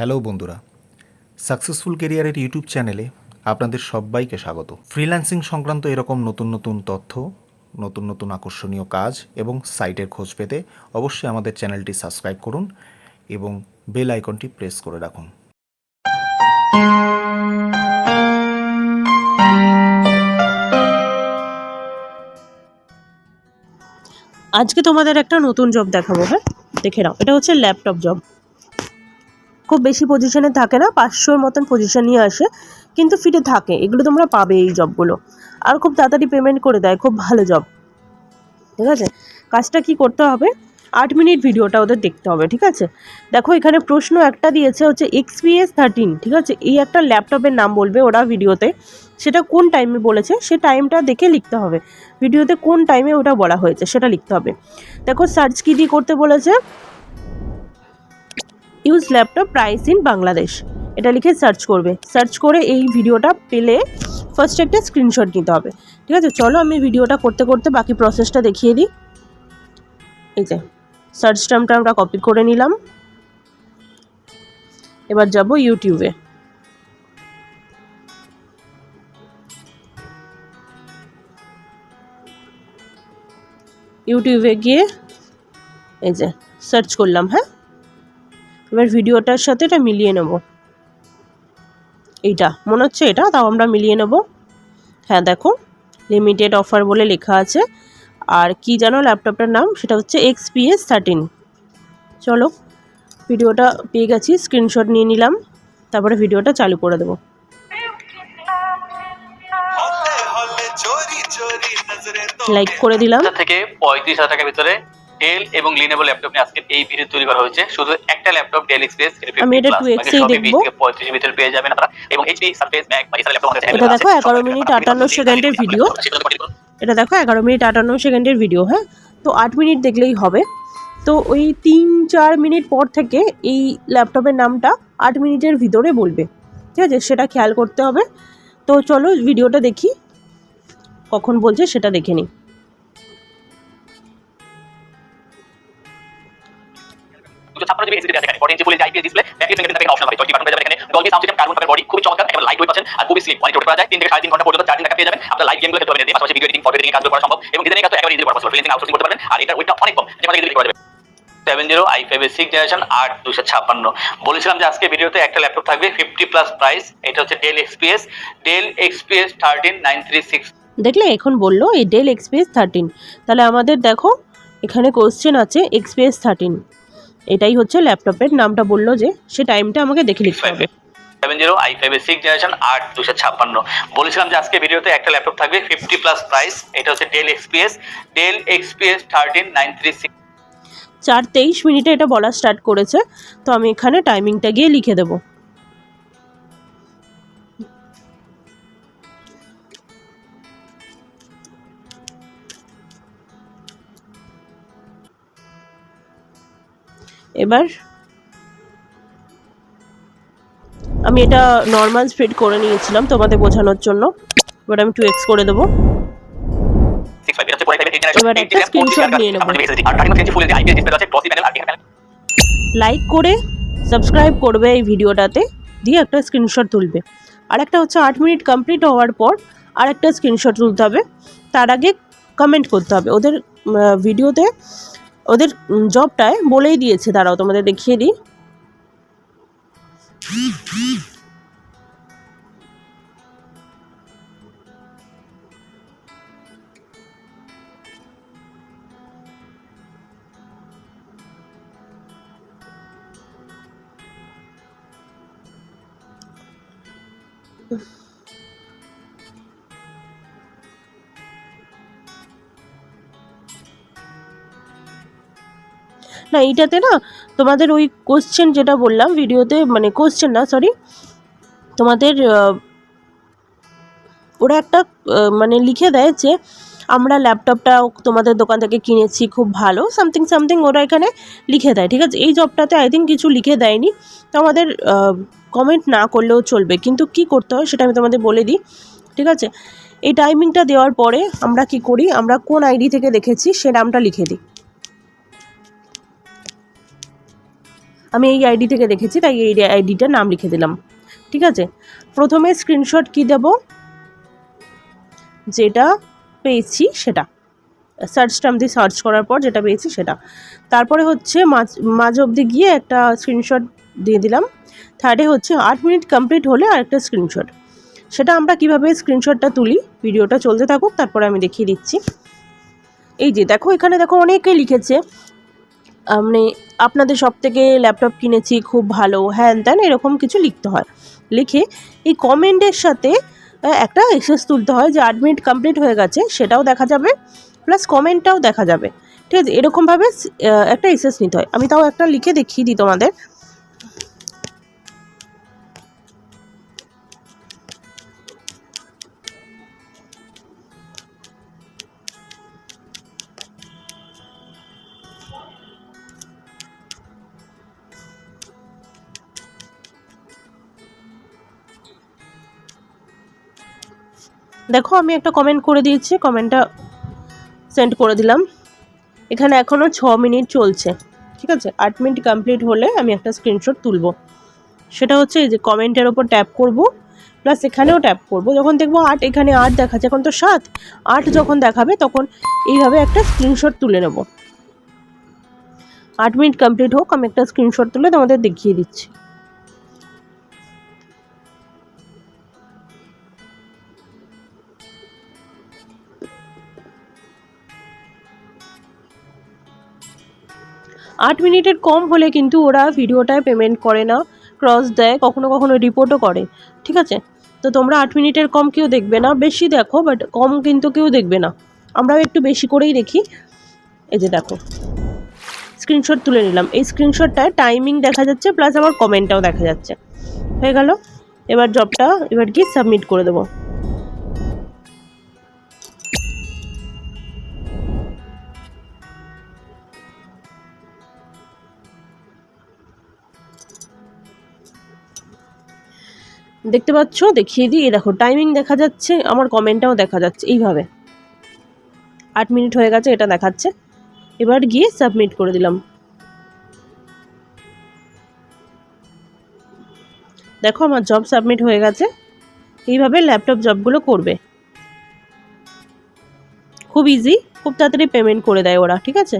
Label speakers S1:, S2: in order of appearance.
S1: Hello বন্ধুরা, successful কেরিয়ারের YouTube চ্যানেলে আপনাদের সবাইকে স্বাগত। ফ্রিল্যান্সিং সংক্রান্ত এরকম নতুন নতুন তথ্য, নতুন নতুন আকর্ষণীয় কাজ এবং সাইটের খোঁজ পেতে অবশ্যই আমাদের চ্যানেলটি সাবস্ক্রাইব করুন এবং বেল আইকনটি প্রেস করে রাখুন।
S2: আজকে তোমাদের একটা নতুন জব দেখাবো হ্যাঁ? দেখে নাও, এটা হচ্ছে ল্যাপটপ জব খুব বেশি পজিশনে থাকে না, পাঁচশোর মতন পজিশন নিয়ে আসে, কিন্তু ফিটে থাকে। এগুলো তোমরা পাবে এই জবগুলো আর খুব তাড়াতাড়ি পেমেন্ট করে দেয়, খুব ভালো জব ঠিক আছে? কাজটা কি করতে হবে? আট মিনিট ভিডিওটা ওদের দেখতে হবে, ঠিক আছে? দেখো, এখানে প্রশ্ন একটা দিয়েছে হচ্ছে এক্সপিএস থার্টিন ঠিক আছে? এই একটা ল্যাপটপের নাম বলবে ওরা ভিডিওতে সেটা কোন টাইমে বলেছে? সে টাইমটা দেখে লিখতে হবে। ভিডিওতে কোন টাইমে ওটা বলা হয়েছে, সেটা লিখতে হবে। দেখো সার্চ কি দিয়ে করতে বলেছে? Use laptop price in Bangladesh এটা লিখে সার্চ করবে। সার্চ করে এই ভিডিওটা পেলে ফার্স্ট একটা স্ক্রিনশট নিতে হবে। ঠিক আছে? চলো আমি ভিডিওটা করতে করতে বাকি প্রসেসটা দেখিয়ে দিই। এই যে সার্চ টার্মটা আমরা কপি করে নিলাম। এবার যাব ইউটিউবে ইউটিউবে গিয়ে এই যে সার্চ করলাম হ্যাঁ? এবার ভিডিওটার সাথে এটা মিলিয়ে নেব। এইটা মনে হচ্ছে এটা? তাও আমরা মিলিয়ে নেব। হ্যাঁ দেখো লিমিটেড অফার বলে লেখা আছে। আর কি জানো ল্যাপটপটার নাম? সেটা হচ্ছে এক্সপিএস থার্টিন চলো ভিডিওটা পেয়ে গেছি স্ক্রিনশট নিয়ে নিলাম তারপরে ভিডিওটা চালু করে দেবো। লাইক করে দিলাম।
S3: থেকে পঁয়ত্রিশ হাজার টাকার ভিতরে ডেল এবং লিনেবল ল্যাপটপ নিয়ে আজকে এই ভিডিও তৈরি করা হয়েছে। শুধু একটা ল্যাপটপ ডেল এক্সপ্রেস
S2: আমি এটা 2x এই দেখব।
S3: পঁয়ত্রিশের ভিতরে পেয়ে যাবেন আপনারা। এবং এইচপি সারফেস ম্যাক বা এছাড়া ল্যাপটপ
S2: এটা দেখো 11 মিনিট 58 সেকেন্ডের ভিডিও। এটা দেখো এগারো মিনিট আটান্ন সেকেন্ডের ভিডিও হ্যাঁ? তো আট মিনিট দেখলেই হবে। তো ওই তিন চার মিনিট পর থেকে এই ল্যাপটপের নামটা আট মিনিটের ভিতরে বলবে। ঠিক আছে? সেটা খেয়াল করতে হবে। তো চলো ভিডিওটা দেখি। কখন বলছে সেটা দেখে নিই।
S3: ছাপ্পান্ন জিবি এসএসডি এখানে fourteen inch full IPS display back fingerprint দেখেন অপশন হবে। টয়েন্টি বাটন পেয়ে এখানে Dolby sound system carbon fibre body খুবই চমৎকার একেবারে লাইট ওয়েট পাচ্ছেন আর খুবই স্লিম অনেক করা যায় তিন থেকে সাড়ে তিন ঘণ্টা পর্যন্ত চার্জিং পেয়ে যাবেন। আপনার লাইভ গেমগুলো খেলতে পারবেন পাশাপাশি ভিডিও এডিটিং ফটো এডিটিং কাজগুলো করা সম্ভব। এবং ডিজাইনিং কাজ একেবারে ইজি করা ফ্রিল্যান্সিং আউটসোর্সিং করতে পারবেন আর এটার ওয়েটটা অনেক কম। যে কোনো করা যাবে seven zero I five six generation আট দুশো ছাপ্পান্ন। বলেছিলাম যে আজকে ভিডিওতে একটা ল্যাপটপ থাকবে ফিফটি প্লাস প্রাইস এটা হচ্ছে Dell XPS Dell XPS thirteen nine three six
S2: দেখলে এখন বলল এই ডেল এক্সপিএস থার্টিন তাহলে আমাদের দেখো এখানে কোশ্চেন আছে এক্সপিএস থার্টিন এটাই হচ্ছে ল্যাপটপের নামটা বলল যে সে টাইমটা আমাকে দেখে লিখতে হবে।
S3: Seven zero I five six generation আট দুশো ছাপ্পান্ন। বলেছিলাম যে আজকে ভিডিওতে একটা ল্যাপটপ থাকবে ফিফটি প্লাস প্রাইস এটা হচ্ছে Dell XPS Dell XPS thirteen nine three six
S2: চার তেইশ মিনিটে এটা বলা স্টার্ট করেছে তো আমি এখানে টাইমিংটা গিয়ে লিখে দেবো। এবার আমি এটা নর্মাল স্প্রেড করে নিয়েছিলাম তোমাদের বোঝানোর জন্য। এবার আমি টু এক্স করে দেবো। এবার একটা নেব। লাইক করে সাবস্ক্রাইব করবে এই ভিডিওটাতে, দিয়ে একটা স্ক্রিনশট তুলবে। আর একটা হচ্ছে আট মিনিট কমপ্লিট হওয়ার পর আর একটা স্ক্রিনশট তুলতে হবে। তার আগে কমেন্ট করতে হবে। ওদের ভিডিওতে ওদের জবটায় বলেই দিয়েছে। দাঁড়াও তোমাদের দেখিয়ে দিই। না, এইটাতে না তোমাদের ওই কোশ্চেন যেটা বললাম ভিডিওতে মানে কোশ্চেন না সরি তোমাদের ওরা একটা মানে লিখে দেয় যে, আমরা ল্যাপটপটা তোমাদের দোকান থেকে কিনেছি, খুব ভালো। সামথিং সামথিং ওরা এখানে লিখে দেয়, ঠিক আছে? এই জবটাতে আই থিঙ্ক কিছু লিখে দেয়নি। তো আমাদের কমেন্ট না করলেও চলবে, কিন্তু কি করতে হয় সেটা আমি তোমাদের বলে দিই, ঠিক আছে? এই টাইমিংটা দেওয়ার পরে আমরা কি করি, আমরা কোন আইডি থেকে দেখেছি, সে নামটা লিখে দিই। আমি এই আইডি থেকে দেখেছি, তাই এই আইডিটার নাম লিখে দিলাম। ঠিক আছে? প্রথমে স্ক্রিনশট কি দেব? যেটা পেয়েছি সেটা। সার্চ টার্ম দিয়ে সার্চ করার পর যেটা পেয়েছি সেটা। তারপরে হচ্ছে মাঝ মাঝ গিয়ে একটা স্ক্রিনশট দিয়ে দিলাম। থার্ডে হচ্ছে আট মিনিট কমপ্লিট হলে আরেকটা স্ক্রিনশট সেটা আমরা কীভাবে স্ক্রিনশটটা তুলি? ভিডিওটা চলতে থাকুক, তারপরে আমি দেখিয়ে দিচ্ছি। এই যে দেখো, এখানে দেখো অনেকে লিখেছে মানে আপনাদের সব থেকে ল্যাপটপ কিনেছি, খুব ভালো। হ্যান ত্যান, এরকম কিছু লিখতে হয়। লিখে এই কমেন্টের সাথে একটা এক্সেস তুলতে হয় যে মিনিট কমপ্লিট হয়ে গেছে। সেটাও দেখা যাবে প্লাস কমেন্টটাও দেখা যাবে। ঠিক আছে? এরকমভাবে একটা এক্সেস নিতে হয়। আমি তাও একটা লিখে দেখিয়ে দিই তোমাদের। দেখো, আমি একটা কমেন্ট করে দিয়েছি কমেন্টটা সেন্ড করে দিলাম। এখানে এখনও ছ মিনিট চলছে, ঠিক আছে? আট মিনিট কমপ্লিট হলে আমি একটা স্ক্রিনশট তুলব। সেটা হচ্ছে এই যে কমেন্টের ওপর ট্যাপ করব প্লাস এখানেও ট্যাপ করব। যখন দেখব আট, এখানে আট দেখাচ্ছে, এখন তো সাত। আট যখন দেখাবে, তখন এইভাবে একটা স্ক্রিনশট তুলে নেব। আট মিনিট কমপ্লিট হোক, আমি একটা স্ক্রিনশট তুলে তোমাদের দেখিয়ে দিচ্ছি। আট মিনিটের কম হলে কিন্তু ওরা ভিডিওটায় পেমেন্ট করে না ক্রস দেয়, কখনো কখনো রিপোর্টও করে, ঠিক আছে? তো তোমরা আট মিনিটের কম কেউ দেখবে না, বেশি দেখো বাট কম কিন্তু কেউ দেখবে না। আমরাও একটু বেশি করেই দেখি। এই যে দেখো স্ক্রিনশট তুলে নিলাম। এই স্ক্রিনশটটায় টাইমিং দেখা যাচ্ছে প্লাস আমার কমেন্টটাও দেখা যাচ্ছে। হয়ে গেল? এবার জবটা এবার কি সাবমিট করে দেবো। দেখতে পাচ্ছ? দেখিয়ে দিই। দেখো টাইমিং দেখা যাচ্ছে, আমার কমেন্টটাও দেখা যাচ্ছে, এইভাবে। আট মিনিট হয়ে গেছে, এটা দেখাচ্ছে। এবার গিয়ে সাবমিট করে দিলাম। দেখো, আমার জব সাবমিট হয়ে গেছে। এইভাবে ল্যাপটপ জবগুলো করবে। খুব ইজি খুব তাড়াতাড়ি পেমেন্ট করে দেয় ওরা, ঠিক আছে?